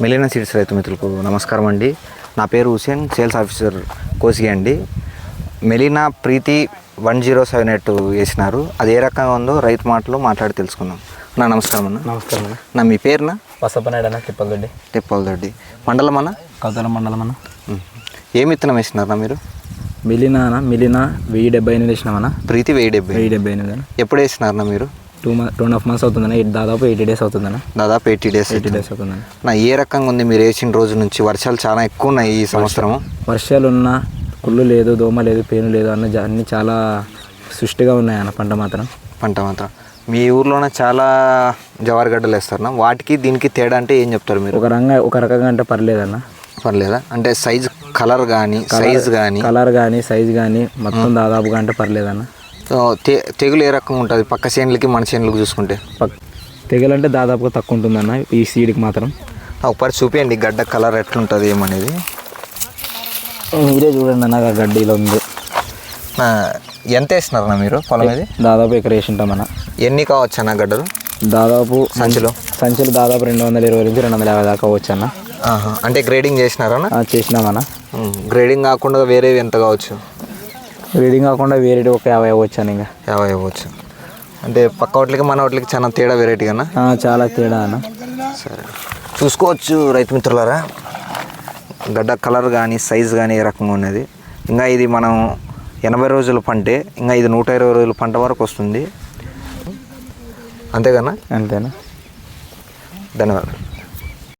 మెలినా seeds రైతు మిత్రులకు నమస్కారం అండి. నా పేరు హుసేన్ సేల్స్ ఆఫీసర్ కోసిగి అండి. మెలినా ప్రీతి వన్ జీరో సెవెన్ ఎయిట్ వేసినారు. అది ఏ రకంగా ఉందో రైతు మాటలు మాట్లాడి తెలుసుకుందాం. నా నమస్కారం అన్న. నమస్కారం అన్న. నా మీ పేరున? పసపనాయుడు అన్న తిప్పలదొడ్డి. తెప్పలదొడ్డి. మండలం అన్న? కౌతల మండలం అన్న. ఉం. ఏం విత్తనం వేసినారన్నా మీరు? మిలినా అన్న మిలినా వెయ్యి డెబ్బై ఎనిమిది వేసినామన్న ప్రీతి వెయ్యి డెబ్బై. వెయ్యి డెబ్బై ఎనిమిది అన్న. ఎప్పుడు వేసినారన్నా మీరు? Two month two and half months అవుతుందన్న. ఎయిట్ దాదాపు ఎయిటీ డేస్ అవుతుందన్న. దాదాపు ఎయిటీ డేస్ ఎయిటీ డేస్ అవుతుందన్న. నా ఏ రకంగా ఉంది? మీరు వేసిన రోజు నుంచి వర్షాలు చాలా ఎక్కువ ఉన్నాయి ఈ సంవత్సరం వర్షాలు ఉన్నా కుళ్ళు లేదు దోమ లేదు పేను లేదు అన్న అన్ని చాలా సృష్టిగా ఉన్నాయి అన్న పంట మాత్రం. పంట మాత్రం. మీ ఊర్లోనే చాలా జవారిగడ్డలు వేస్తారన్నా. వాటికి దీనికి తేడా అంటే ఏం చెప్తారు మీరు? ఒక రంగా ఒక రకంగా అంటే పర్లేదన్న. పర్లేదా? అంటే సైజ్ కలర్ కానీ సైజ్ కానీ కలర్ కానీ సైజ్ కానీ మొత్తం దాదాపుగా అంటే పర్లేదన్న. తెగులు ఏ రకంగా ఉంటుంది? పక్క చేనులకి మన చేనులకు చూసుకుంటే. పక్ తెగలంటే దాదాపుగా తక్కువ ఉంటుందన్న ఈ సీడ్కి మాత్రం. ఒకసారి చూపించండి గడ్డ కలర్ ఎట్లుంటుంది ఏమనేది. మీరే చూడండి అన్న గడ్డిలో ఉంది. ఎంత వేసినారన్నా మీరు పొలం ఇది? దాదాపు ఎక్కడ వేసి ఉంటామన్న ఎన్ని కావచ్చు అన్న గడ్డలు? దాదాపు సంచిలో? సంచులు దాదాపు రెండు వందల ఇరవై నుంచి రెండు వందల యాభై దాకా అవ్వచ్చు అన్న. అంటే గ్రేడింగ్ చేసినారన్నా? ఆ, చేసినామన్న. గ్రేడింగ్ కాకుండా వేరేవి ఎంత కావచ్చు? రీడింగ్ కాకుండా వేరే ఒక యాభై అవ్వచ్చు అన్న ఇంకా. యాభై అవ్వచ్చు. అంటే పక్క వాటికి మన వాటికి చాలా తేడా వెరైటీ కన్నా ఆ, చాలా తేడా అన్న. సరే. చూసుకోవచ్చు రైతు మిత్రులారా. గడ్డ కలర్ కానీ సైజ్ కానీ ఏ రకంగా ఉన్నది. ఇంకా ఇది మనం ఎనభై రోజుల పంటే ఇంకా ఇది నూట ఇరవై రోజుల పంట వరకు వస్తుంది. అంతేగానా? అంతేనా? ధన్యవాదాలు.